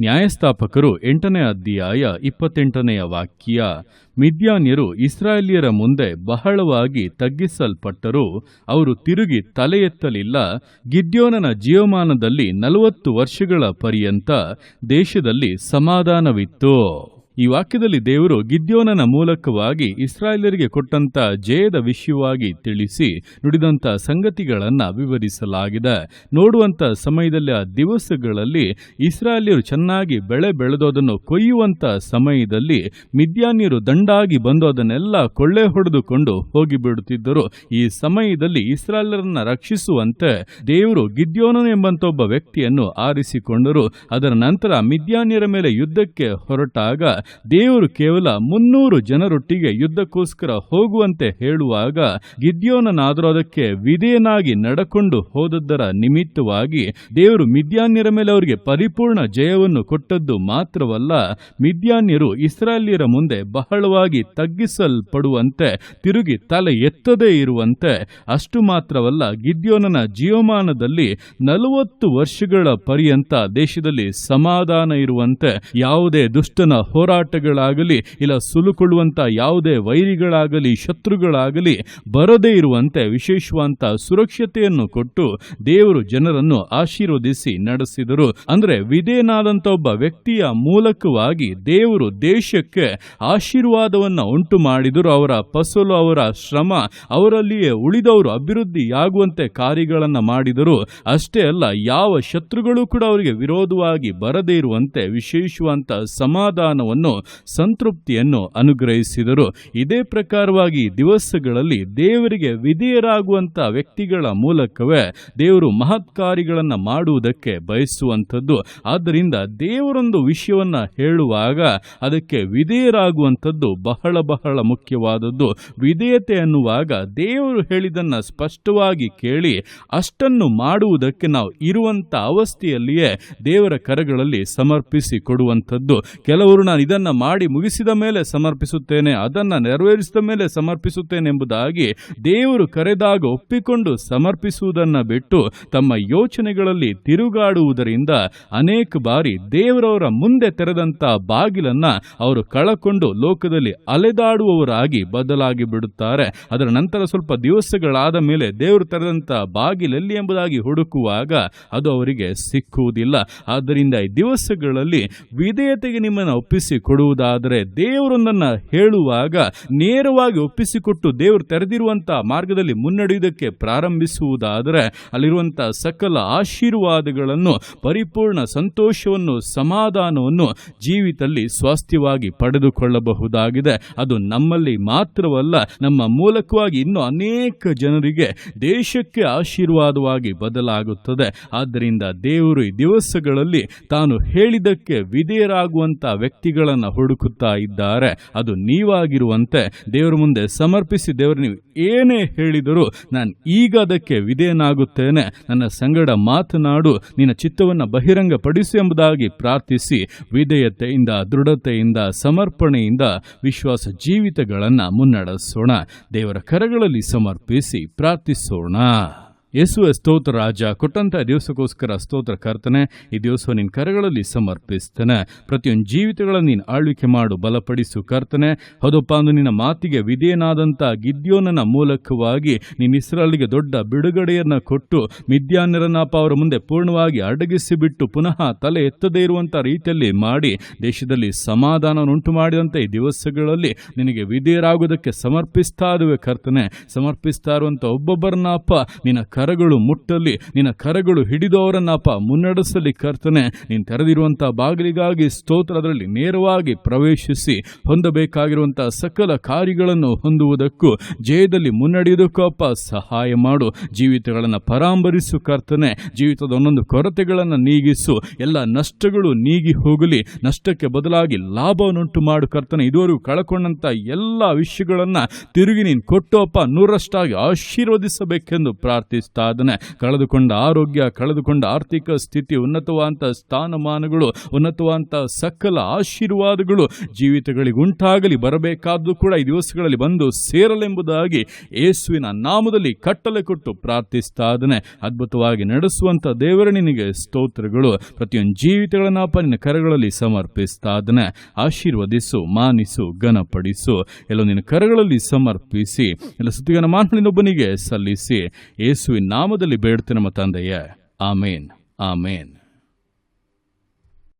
ನ್ಯಾಯಸ್ಥಾಪಕರು ಎಂಟನೇ ಅಧ್ಯಾಯ ಇಪ್ಪತ್ತೆಂಟನೆಯ ವಾಕ್ಯ, ಮಿದ್ಯಾನ್ಯರು ಇಸ್ರಾಯೇಲಿಯರ ಮುಂದೆ ಬಹಳವಾಗಿ ತಗ್ಗಿಸಲ್ಪಟ್ಟರೂ ಅವರು ತಿರುಗಿ ತಲೆ ಎತ್ತಲಿಲ್ಲ ಗಿದ್ಯೋನನ ಜೀವಮಾನದಲ್ಲಿ ನಲವತ್ತು ವರ್ಷಗಳ ಪರ್ಯಂತ ದೇಶದಲ್ಲಿ ಸಮಾಧಾನವಿತ್ತು. ಈ ವಾಕ್ಯದಲ್ಲಿ ದೇವರು ಗಿದ್ಯೋನನ ಮೂಲಕವಾಗಿ ಇಸ್ರಾಯೇಲರಿಗೆ ಕೊಟ್ಟಂತ ಜಯದ ವಿಷಯವಾಗಿ ತಿಳಿಸಿ ನುಡಿದಂತ ಸಂಗತಿಗಳನ್ನು ವಿವರಿಸಲಾಗಿದೆ. ನೋಡುವಂತ ಸಮಯದಲ್ಲಿ ಆ ದಿವಸಗಳಲ್ಲಿ ಇಸ್ರಾಯೇಲ್ಯರು ಚೆನ್ನಾಗಿ ಬೆಳೆ ಬೆಳೆದೋದನ್ನು ಕೊಯ್ಯುವಂತ ಸಮಯದಲ್ಲಿ ಮಿದ್ಯಾನ್ಯರು ದಂಡಾಗಿ ಬಂದು ಅದನ್ನೆಲ್ಲ ಕೊಳ್ಳೆ ಹೊಡೆದುಕೊಂಡು ಹೋಗಿಬಿಡುತ್ತಿದ್ದರು. ಈ ಸಮಯದಲ್ಲಿ ಇಸ್ರಾಯೇಲರನ್ನು ರಕ್ಷಿಸುವಂತೆ ದೇವರು ಗಿದ್ಯೋನನು ಎಂಬಂತ ಒಬ್ಬ ವ್ಯಕ್ತಿಯನ್ನು ಆರಿಸಿಕೊಂಡರು. ಅದರ ನಂತರ ಮಿದ್ಯಾನ್ಯರ ಮೇಲೆ ಯುದ್ಧಕ್ಕೆ ಹೊರಟಾಗ ದೇವರು ಕೇವಲ ಮುನ್ನೂರು ಜನರೊಟ್ಟಿಗೆ ಯುದ್ಧಕ್ಕೋಸ್ಕರ ಹೋಗುವಂತೆ ಹೇಳುವಾಗ ಗಿದ್ಯೋನನಾದರೂ ಅದಕ್ಕೆ ವಿಧೇಯನಾಗಿ ನಡಕೊಂಡು ಹೋದದ್ದರ ನಿಮಿತ್ತವಾಗಿ ದೇವರು ಮಿದ್ಯಾನ್ಯರ ಮೇಲೆ ಅವರಿಗೆ ಪರಿಪೂರ್ಣ ಜಯವನ್ನು ಕೊಟ್ಟದ್ದು ಮಾತ್ರವಲ್ಲ, ಮಿದ್ಯಾನ್ಯರು ಇಸ್ರಾಯೇಲ್ಯರ ಮುಂದೆ ಬಹಳವಾಗಿ ತಗ್ಗಿಸಲ್ಪಡುವಂತೆ, ತಿರುಗಿ ತಲೆ ಎತ್ತದೇ ಇರುವಂತೆ, ಅಷ್ಟು ಮಾತ್ರವಲ್ಲ ಗಿದ್ಯೋನನ ಜೀವಮಾನದಲ್ಲಿ ನಲವತ್ತು ವರ್ಷಗಳ ಪರ್ಯಂತ ದೇಶದಲ್ಲಿ ಸಮಾಧಾನ ಇರುವಂತೆ, ಯಾವುದೇ ದುಷ್ಟನ ಹೋರಾಟಗಳಾಗಲಿ ಇಲ್ಲ ಸುಲುಕೊಳ್ಳುವಂಥ ಯಾವುದೇ ವೈರಿಗಳಾಗಲಿ, ಶತ್ರುಗಳಾಗಲಿ, ಬರದೇ ಇರುವಂತೆ ವಿಶೇಷವಂತ ಸುರಕ್ಷತೆಯನ್ನು ಕೊಟ್ಟು ದೇವರು ಜನರನ್ನು ಆಶೀರ್ವದಿಸಿ ನಡೆಸಿದರು. ಅಂದರೆ ವಿಧೇನಾದಂಥ ಒಬ್ಬ ವ್ಯಕ್ತಿಯ ಮೂಲಕವಾಗಿ ದೇವರು ದೇಶಕ್ಕೆ ಆಶೀರ್ವಾದವನ್ನು ಉಂಟು ಮಾಡಿದರು. ಅವರ ಫಸಲು, ಅವರ ಶ್ರಮ, ಅವರಲ್ಲಿಯೇ ಉಳಿದವರು ಅಭಿವೃದ್ಧಿಯಾಗುವಂತೆ ಕಾರ್ಯಗಳನ್ನು ಮಾಡಿದರು. ಅಷ್ಟೇ ಅಲ್ಲ, ಯಾವ ಶತ್ರುಗಳು ಕೂಡ ಅವರಿಗೆ ವಿರೋಧವಾಗಿ ಬರದೇ ಇರುವಂತೆ ವಿಶೇಷವಂತ ಸಮಾಧಾನವನ್ನು ಸಂತೃಪ್ತಿಯನ್ನು ಅನುಗ್ರಹಿಸಿದರು. ಇದೇ ಪ್ರಕಾರವಾಗಿ ದಿವಸಗಳಲ್ಲಿ ದೇವರಿಗೆ ವಿಧೇಯರಾಗುವಂಥ ವ್ಯಕ್ತಿಗಳ ಮೂಲಕವೇ ದೇವರು ಮಹತ್ ಕಾರ್ಯಗಳನ್ನು ಮಾಡುವುದಕ್ಕೆ ಬಯಸುವಂಥದ್ದು. ಆದ್ದರಿಂದ ದೇವರೊಂದು ವಿಷಯವನ್ನ ಹೇಳುವಾಗ ಅದಕ್ಕೆ ವಿಧೇಯರಾಗುವಂಥದ್ದು ಬಹಳ ಬಹಳ ಮುಖ್ಯವಾದದ್ದು. ವಿಧೇಯತೆ ಅನ್ನುವಾಗ ದೇವರು ಹೇಳಿದನ್ನ ಸ್ಪಷ್ಟವಾಗಿ ಕೇಳಿ ಅಷ್ಟನ್ನು ಮಾಡುವುದಕ್ಕೆ ನಾವು ಇರುವಂತ ಅವಸ್ಥೆಯಲ್ಲಿಯೇ ದೇವರ ಕರಗಳಲ್ಲಿ ಸಮರ್ಪಿಸಿ ಕೊಡುವಂಥದ್ದು. ಕೆಲವರು ನಾನು ಮಾಡಿ ಮುಗಿಸಿದ ಮೇಲೆ ಸಮರ್ಪಿಸುತ್ತೇನೆ, ಅದನ್ನು ನೆರವೇರಿಸಿದ ಮೇಲೆ ಸಮರ್ಪಿಸುತ್ತೇನೆ ಎಂಬುದಾಗಿ ದೇವರು ಕರೆದಾಗ ಒಪ್ಪಿಕೊಂಡು ಸಮರ್ಪಿಸುವುದನ್ನ ಬಿಟ್ಟು ತಮ್ಮ ಯೋಚನೆಗಳಲ್ಲಿ ತಿರುಗಾಡುವುದರಿಂದ ಅನೇಕ ಬಾರಿ ದೇವರವರ ಮುಂದೆ ತೆರೆದಂಥ ಬಾಗಿಲನ್ನು ಅವರು ಕಳಕೊಂಡು ಲೋಕದಲ್ಲಿ ಅಲೆದಾಡುವವರಾಗಿ ಬದಲಾಗಿ ಬಿಡುತ್ತಾರೆ. ಅದರ ನಂತರ ಸ್ವಲ್ಪ ದಿವಸಗಳಾದ ಮೇಲೆ ದೇವರು ತೆರೆದಂಥ ಬಾಗಿಲಲ್ಲಿ ಎಂಬುದಾಗಿ ಹುಡುಕುವಾಗ ಅದು ಅವರಿಗೆ ಸಿಕ್ಕುವುದಿಲ್ಲ. ಆದ್ದರಿಂದ ಈ ದಿವಸಗಳಲ್ಲಿ ವಿಧೇಯತೆಗೆ ನಿಮ್ಮನ್ನು ಒಪ್ಪಿಸಿ ಕೊಡುವುದಾದರೆ ದೇವರೊಂದನ್ನ ಹೇಳುವಾಗ ನೇರವಾಗಿ ಒಪ್ಪಿಸಿಕೊಟ್ಟು ದೇವರು ತೆರೆದಿರುವಂಥ ಮಾರ್ಗದಲ್ಲಿ ಮುನ್ನಡೆಯುವುದಕ್ಕೆ ಪ್ರಾರಂಭಿಸುವುದಾದರೆ ಅಲ್ಲಿರುವಂಥ ಸಕಲ ಆಶೀರ್ವಾದಗಳನ್ನು, ಪರಿಪೂರ್ಣ ಸಂತೋಷವನ್ನು, ಸಮಾಧಾನವನ್ನು ಜೀವಿತದಲ್ಲಿ ಸ್ವಾಸ್ಥ್ಯವಾಗಿ ಪಡೆದುಕೊಳ್ಳಬಹುದಾಗಿದೆ. ಅದು ನಮ್ಮಲ್ಲಿ ಮಾತ್ರವಲ್ಲ, ನಮ್ಮ ಮೂಲಕವಾಗಿ ಇನ್ನೂ ಅನೇಕ ಜನರಿಗೆ ದೇಶಕ್ಕೆ ಆಶೀರ್ವಾದವಾಗಿ ಬದಲಾಗುತ್ತದೆ. ಆದ್ದರಿಂದ ದೇವರು ಈ ದಿವಸಗಳಲ್ಲಿ ತಾನು ಹೇಳಿದ್ದಕ್ಕೆ ವಿಧೇಯರಾಗುವಂತ ವ್ಯಕ್ತಿಗಳನ್ನು ಹುಡುಕುತ್ತಾ ಇದ್ದಾರೆ. ಅದು ನೀವಾಗಿರುವಂತೆ ದೇವರ ಮುಂದೆ ಸಮರ್ಪಿಸಿ ದೇವರು, ನೀವು ಏನೇ ಹೇಳಿದರೂ ನಾನು ಈಗ ಅದಕ್ಕೆ ವಿಧೇಯನಾಗುತ್ತೇನೆ. ನನ್ನ ಸಂಗಡ ಮಾತನಾಡು, ನಿನ್ನ ಚಿತ್ತವನ್ನು ಬಹಿರಂಗಪಡಿಸು ಎಂಬುದಾಗಿ ಪ್ರಾರ್ಥಿಸಿ ವಿಧೇಯತೆಯಿಂದ, ದೃಢತೆಯಿಂದ, ಸಮರ್ಪಣೆಯಿಂದ ವಿಶ್ವಾಸ ಜೀವಿತಗಳನ್ನು ಮುನ್ನಡೆಸೋಣ. ದೇವರ ಕರಗಳಲ್ಲಿ ಸಮರ್ಪಿಸಿ ಪ್ರಾರ್ಥಿಸೋಣ. ಯೇಸುವೆ ಸ್ತೋತ್ರ ರಾಜ, ಕೊಟ್ಟಂತ ದಿವಸಕ್ಕೋಸ್ಕರ ಸ್ತೋತ್ರ ಕರ್ತನೆ, ಈ ದಿವಸ ನಿನ್ನ ಕರೆಗಳಲ್ಲಿ ಸಮರ್ಪಿಸ್ತೇನೆ. ಪ್ರತಿಯೊಂದು ಜೀವಿತಗಳನ್ನು ನೀನು ಆಳ್ವಿಕೆ ಮಾಡು, ಬಲಪಡಿಸು ಕರ್ತನೆ. ಹೌದಪ್ಪ, ಅಂದು ನಿನ್ನ ಮಾತಿಗೆ ವಿಧೇಯನಾದಂಥ ಗಿದ್ಯೋನನ ಮೂಲಕವಾಗಿ ನೀನು ಇಸ್ರಾಲಿಗೆ ದೊಡ್ಡ ಬಿಡುಗಡೆಯನ್ನು ಕೊಟ್ಟು ಮಿದ್ಯಾನ್ಯರನ್ನಪ್ಪ ಅವರ ಮುಂದೆ ಪೂರ್ಣವಾಗಿ ಅಡಗಿಸಿಬಿಟ್ಟು, ಪುನಃ ತಲೆ ಎತ್ತದೇ ಇರುವಂಥ ರೀತಿಯಲ್ಲಿ ಮಾಡಿ, ದೇಶದಲ್ಲಿ ಸಮಾಧಾನವನ್ನುಂಟು ಮಾಡಿದಂಥ ಈ ದಿವಸಗಳಲ್ಲಿ ನಿನಗೆ ವಿಧೇಯರಾಗುವುದಕ್ಕೆ ಸಮರ್ಪಿಸ್ತಾ ಇರುವೆ ಕರ್ತನೆ. ಸಮರ್ಪಿಸ್ತಾ ಇರುವಂಥ ಒಬ್ಬೊಬ್ಬರನ್ನಪ್ಪ ನಿನ್ನ ಕರಗಳು ಮುಟ್ಟಲಿ. ನಿನ್ನ ಕರಗಳು ಹಿಡಿದವರನ್ನಪ್ಪ ಮುನ್ನಡೆಸಲಿ ಕರ್ತನೆ. ನೀನು ತೆರೆದಿರುವಂಥ ಬಾಗಿಲಿಗಾಗಿ ಸ್ತೋತ್ರ ಅದರಲ್ಲಿ ನೇರವಾಗಿ ಪ್ರವೇಶಿಸಿ ಹೊಂದಬೇಕಾಗಿರುವಂಥ ಸಕಲ ಕಾರ್ಯಗಳನ್ನು ಹೊಂದುವುದಕ್ಕೂ ಜಯದಲ್ಲಿ ಮುನ್ನಡೆಯುವುದಕ್ಕೂ ಅಪ್ಪ ಸಹಾಯ ಮಾಡು. ಜೀವಿತಗಳನ್ನು ಪರಾಂಬರಿಸು ಕರ್ತನೆ. ಜೀವಿತದ ಒಂದೊಂದು ಕೊರತೆಗಳನ್ನು ನೀಗಿಸು. ಎಲ್ಲ ನಷ್ಟಗಳು ನೀಗಿ ಹೋಗಲಿ. ನಷ್ಟಕ್ಕೆ ಬದಲಾಗಿ ಲಾಭವನ್ನುಂಟು ಮಾಡು ಕರ್ತನೆ. ಇದುವರೆಗೂ ಕಳ್ಕೊಂಡಂಥ ಎಲ್ಲ ವಿಷಯಗಳನ್ನು ತಿರುಗಿ ನೀನು ಕೊಟ್ಟು ಅಪ್ಪ ನೂರಷ್ಟಾಗಿ ಆಶೀರ್ವದಿಸಬೇಕೆಂದು ಪ್ರಾರ್ಥಿಸ್ತೀನಿ ಪ್ರಾರ್ಥಿಸ್ತಾ ಇದ್ದಾನೆ ಕಳೆದುಕೊಂಡ ಆರೋಗ್ಯ, ಕಳೆದುಕೊಂಡ ಆರ್ಥಿಕ ಸ್ಥಿತಿ ಉನ್ನತವಾದಂಥ ಸ್ಥಾನಮಾನಗಳು ಉನ್ನತವಾದಂಥ ಸಕಲ ಆಶೀರ್ವಾದಗಳು ಜೀವಿತಗಳಿಗುಂಟಾಗಲಿ, ಬರಬೇಕಾದ್ದು ಕೂಡ ಈ ದಿವಸಗಳಲ್ಲಿ ಬಂದು ಸೇರಲೆಂಬುದಾಗಿ ಯೇಸುವಿನ ನಾಮದಲ್ಲಿ ಕಟ್ಟಲೆ ಕೊಟ್ಟು ಪ್ರಾರ್ಥಿಸ್ತಾ ಅದ್ಭುತವಾಗಿ ನಡೆಸುವಂಥ ದೇವರ ನಿನಗೆ ಸ್ತೋತ್ರಗಳು. ಪ್ರತಿಯೊಂದು ಜೀವಿತಗಳನ್ನ ಅಪ್ಪ ನಿನ್ನ ಕರಗಳಲ್ಲಿ ಸಮರ್ಪಿಸ್ತಾ ಆಶೀರ್ವದಿಸು, ಮಾನಿಸು, ಘನಪಡಿಸು. ಎಲ್ಲೋ ನಿನ್ನ ಕರಗಳಲ್ಲಿ ಸಮರ್ಪಿಸಿ, ಎಲ್ಲ ಸುದ್ದಿಗನ ಮಾನವನಿನೊಬ್ಬನಿಗೆ ಸಲ್ಲಿಸಿ. ಯೇಸುವಿನ ನಾಮದಲ್ಲಿ ಬೇಡ್ತೇನೆ ನಮ್ಮ ತಂದೆಯೇ ಆಮೇನ್ ಆಮೇನ್